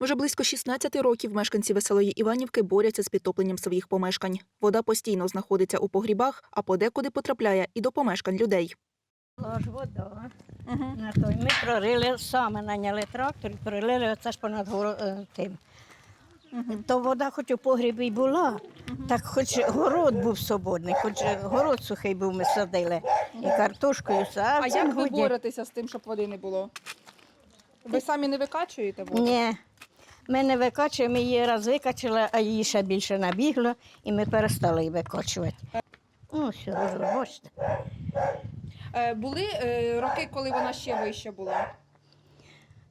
Вже близько 16 років мешканці веселої Іванівки борються з підтопленням своїх помешкань. Вода постійно знаходиться у погрібах, а подекуди потрапляє і до помешкань людей. Була ж вода. На той. Ми прорили, саме наняли трактор і прорили оце ж понад горо, е, тим. То вода хоч у погрібі й була, так хоч город був свободний, хоч город сухий був, ми садили. І картошку, і все. А, А як ви боретеся з тим, щоб води не було? Ви самі не викачуєте воду? Ні. Ми не викачуємо, ми її раз викачали, а її ще більше набігло, і ми перестали її викачувати. Ну, все, ви бачите. Е, були е, роки, коли вона ще вища була.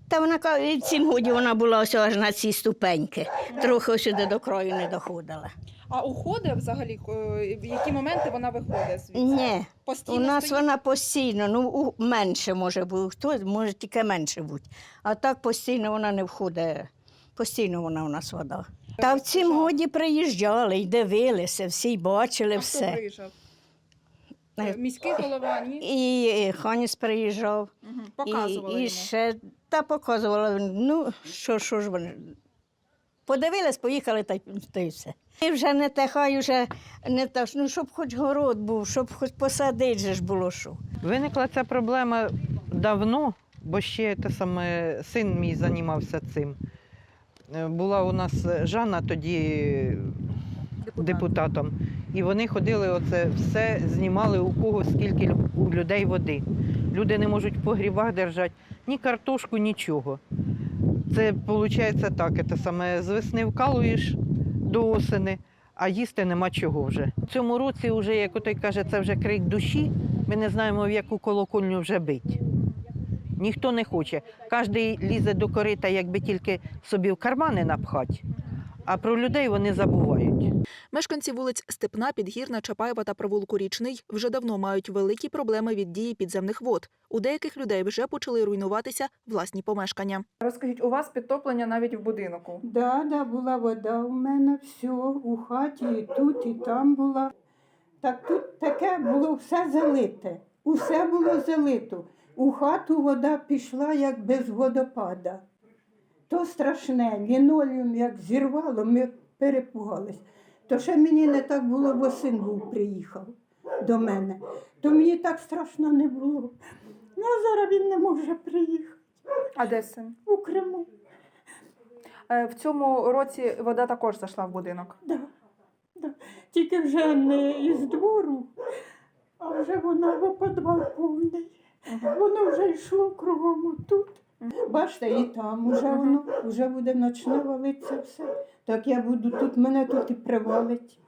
Та вона ка- і в цім годі вона була ось аж на ці ступеньки. Трохи ось сюди до краю не доходила. А уходить взагалі, е, в які моменти вона виходить звідси? Ні, Постійно у нас стоїть? вона постійно, ну у- менше може бути, хто може тільки менше бути. А так постійно вона не входить. Постійно вона у нас вода. Та в цім годі приїжджали і дивилися, всі бачили А хто все. приїжджав? Е, Е, Міський голова, ні? І Ханіс приїжджав, Угу. і, Показували і йому. ще та показувала. Ну, що, що ж вони. Подивились, поїхали та, й- та й все. І вже не те, хай вже не те, ну щоб хоч город був, щоб хоч посадити же ж було що. Виникла ця проблема давно, бо ще те саме син мій займався цим. Е, Була у нас Жанна тоді депутатом, і вони ходили, оце все знімали у кого скільки у людей води. Люди не можуть в погрібах держати ні картошку, нічого. Це виходить так, це саме з весни вкалуєш до осени, а їсти нема чого вже. В цьому році, вже, як той каже, це вже крик душі. Ми не знаємо, в яку колокольню вже бить. Ніхто не хоче. Кожен лізе до корита, якби тільки собі в кармани напхати. А про людей вони забувають. Мешканці вулиць Степна, Підгірна, Чапаєва та провулку Річний вже давно мають великі проблеми від дії підземних вод. У деяких людей вже почали руйнуватися власні помешкання. Розкажіть, у вас підтоплення навіть в будинку. Да, да, була вода у мене, все, у хаті, і тут, і там була. Так тут таке було все залите. Усе було залито. У хату вода пішла, як без водопада. То страшне, лінолеум як зірвало, ми перепугались. То ще мені не так було, бо син був приїхав до мене. То мені так страшно не було. Ну, а зараз він не може приїхати А де син? у Криму. Е, В цьому році вода також зайшла в будинок. Да, да. Тільки вже не із двору, а вже вона в підвал повний. Воно вже йшло кругом тут. Бачите, і там уже воно вже буде ночне валитися все. Так я буду тут, мене тут і привалить.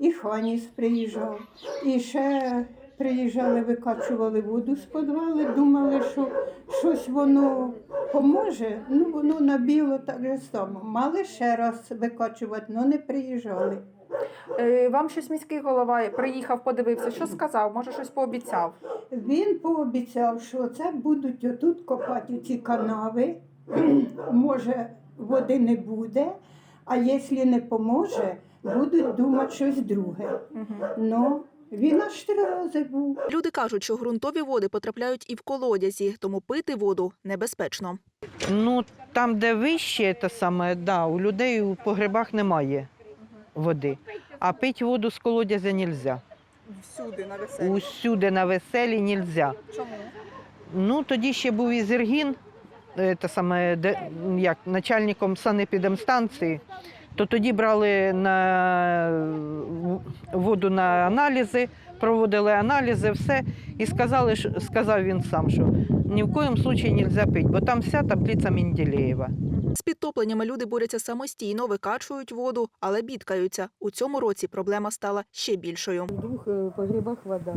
І Ханіс приїжджав. І ще приїжджали, викачували воду з підвалу, думали, що щось воно поможе. Ну, воно набіло так же само. Мали ще раз викачувати, але не приїжджали. Е, Вам щось міський голова приїхав, подивився, що сказав, може щось пообіцяв. Він пообіцяв, що це будуть отут копати ці канави. Може, води не буде, а якщо не поможе, будуть думати щось друге. Ну, він аж три рази був. Люди кажуть, що ґрунтові води потрапляють і в колодязі, тому пити воду небезпечно. Ну, там, де вище, те саме, да, у людей у погребах немає води. А пити воду з колодязя нельзя. Всюди на веселі. Усюди на веселі нельзя. Чому? Ну, тоді ще був Ізергін, е, саме, де, як начальником санепідемстанції, то тоді брали на воду на аналізи, проводили аналізи, все, і сказали, що- сказав він сам, що ні в коєму випадку не можна пити, бо там вся таблиця Менделєєва. З підтопленнями люди борються самостійно, викачують воду, але бідкаються. У цьому році проблема стала ще більшою. У двох е, погрібах вода.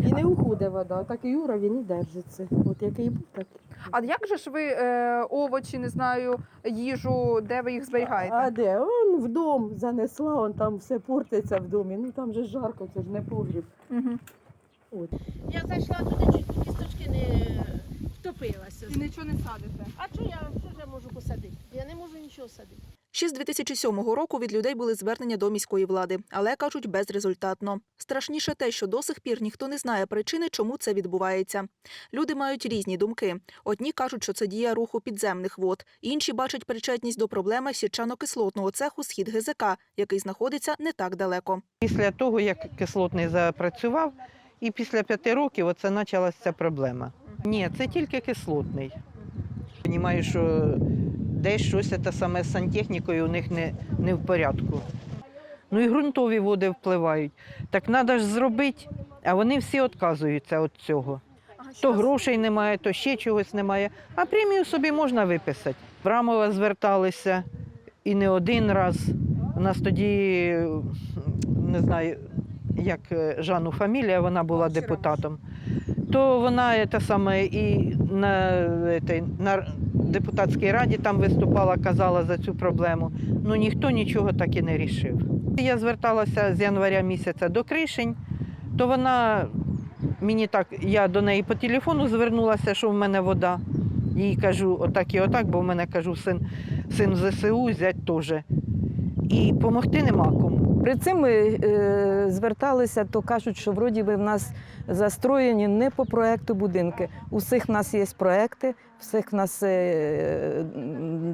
І не уходить вода, так і уровень і держиться. От який був, так. А як же ж ви е, овочі, не знаю, їжу, де ви їх зберігаєте? А де? Он в дом занесла, он там все портиться в домі. Ну там же жарко, це ж не погріб. Угу. От. Я зайшла туди, чуть кісточки не втопилася. І нічого не садите. А що я, я можу посадити? Я не можу нічого садити. Ще з 2007 року від людей були звернення до міської влади, але кажуть безрезультатно. Страшніше те, що до сих пір ніхто не знає причини, чому це відбувається. Люди мають різні думки. Одні кажуть, що це дія руху підземних вод, інші бачать причетність до проблеми сірчано-кислотного цеху схід ГЗК, який знаходиться не так далеко. Після того, як кислотний запрацював, і після п'яти років оце почалася ця проблема. Ні, це тільки кислотний. Понімаю, що десь щось те саме з сантехнікою у них не, не в порядку. Ну і ґрунтові води впливають. Так треба ж зробити, а вони всі відказуються від цього. То грошей немає, то ще чогось немає. А премію собі можна виписати. В Рамова зверталися і не один раз. У нас тоді, не знаю, як е, Жану фамілія, вона була депутатом. То вона те саме і на, ете, на депутатській раді там виступала, казала за цю проблему. Ну ніхто нічого так і не рішив. Я зверталася з января місяця до Кришень, то вона мені так, я до неї по телефону звернулася, що в мене вода. Їй кажу, отак і отак, бо в мене кажу, син, син ЗСУ, зять теж. І допомогти нема кому. При цим ми е, зверталися, то кажуть, що вроді би в нас застроєні не по проекту будинки. У всіх в нас є проекти, у всіх в нас е,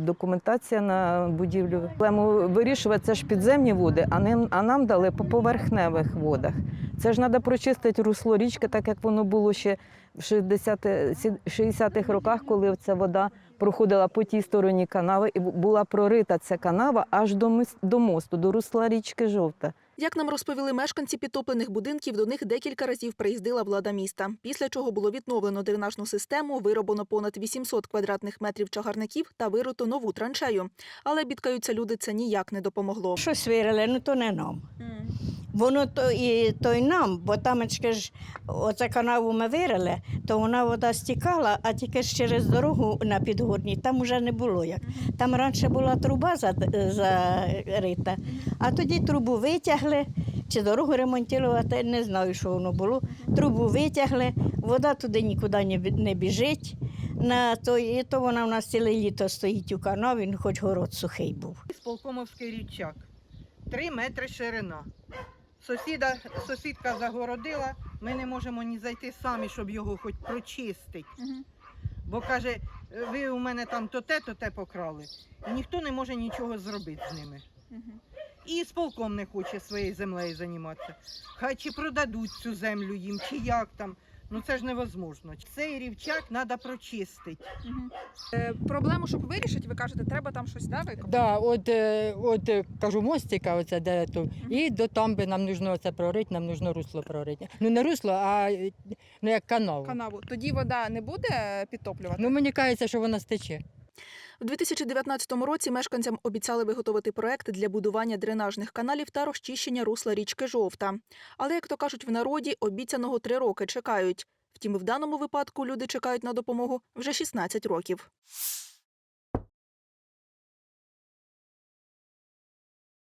документація на будівлю. Проблему вирішувати це ж підземні води, а, не, а нам дали по поверхневих водах. Це ж треба прочистити русло річки, так як воно було ще в 60-х 60-х роках, коли ця вода проходила по тій стороні канави, і була прорита ця канава аж до, мосту, до русла річки Жовта. Як нам розповіли мешканці підтоплених будинків, до них декілька разів приїздила влада міста. Після чого було відновлено дренажну систему, вироблено понад 800 квадратних метрів чагарників та вируто нову траншею. Але бідкаються люди, це ніяк не допомогло. Щось вирили, ну то не нам. Воно то і то й нам, бо там ж оце канаву ми вирили, то вона вода стікала, а тільки ж через дорогу на підгорній там уже не було як. Там раніше була труба за- зарита, а тоді трубу витягли, чи дорогу ремонтувати, не знаю, що воно було. Трубу витягли, вода туди нікуди не біжить. На то, і то вона в нас ціле літо стоїть у канаві, хоч город сухий був. Сполкомовський річак. Три метри ширина. Сусіда, сусідка загородила, ми не можемо ні зайти самі, щоб його хоч прочистити. Бо каже, ви у мене там то те, то те покрали. І ніхто не може нічого зробити з ними. І сполком не хоче своєю землею займатися. Хай чи продадуть цю землю їм, чи як там. Ну це ж невозможно. Цей рівчак треба прочистити. Проблему, щоб вирішити, ви кажете, треба там щось да, викопати? Да, от, е, от е, кажу, мостика, оце де то, і до там би нам нужно це прорити, нам нужно русло прорити. Ну не русло, а е, ну, як канал. канаву. Тоді вода не буде підтоплювати? Ну мені кажеться, що вона стече. У 2019 році мешканцям обіцяли виготовити проект для будування дренажних каналів та розчищення русла річки Жовта. Але, як то кажуть в народі, обіцяного три роки чекають. Втім, в даному випадку люди чекають на допомогу вже 16 років.